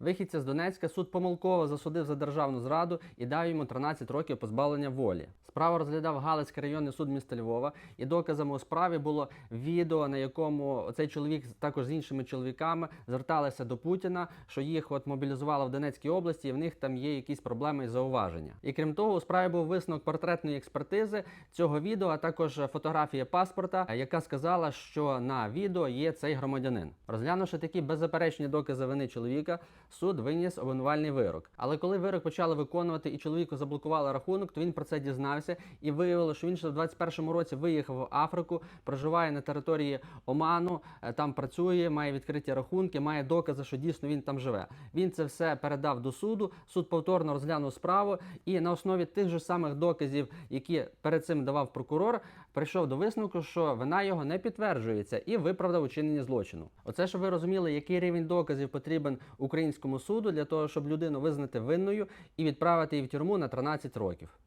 Вихідця з Донецька суд помилково засудив за державну зраду і дав йому 13 років позбавлення волі. Справу розглядав Галицький районний суд міста Львова, і доказами у справі було відео, на якому цей чоловік також з іншими чоловіками зверталися до Путіна, що їх от мобілізували в Донецькій області, і в них там є якісь проблеми і зауваження. І крім того, у справі був висновок портретної експертизи цього відео, а також фотографія паспорта, яка сказала, що на відео є цей громадянин. Розглянувши такі беззаперечні докази вини чоловіка, суд виніс обвинувальний вирок. Але коли вирок почали виконувати і чоловіку заблокували рахунок, то він про це дізнався і виявило, що він ще в 21-му році виїхав в Африку, проживає на території Оману, е, там працює, має відкриті рахунки, має докази, що дійсно він там живе. Він це все передав до суду. Суд повторно розглянув справу і на основі тих же самих доказів, які перед цим давав прокурор, прийшов до висновку, що вина його не підтверджується і виправдав учинення злочину. Оце щоб ви розуміли, який рівень доказів потрібен українському суду для того, щоб людину визнати винною і відправити її в тюрму на 13 років.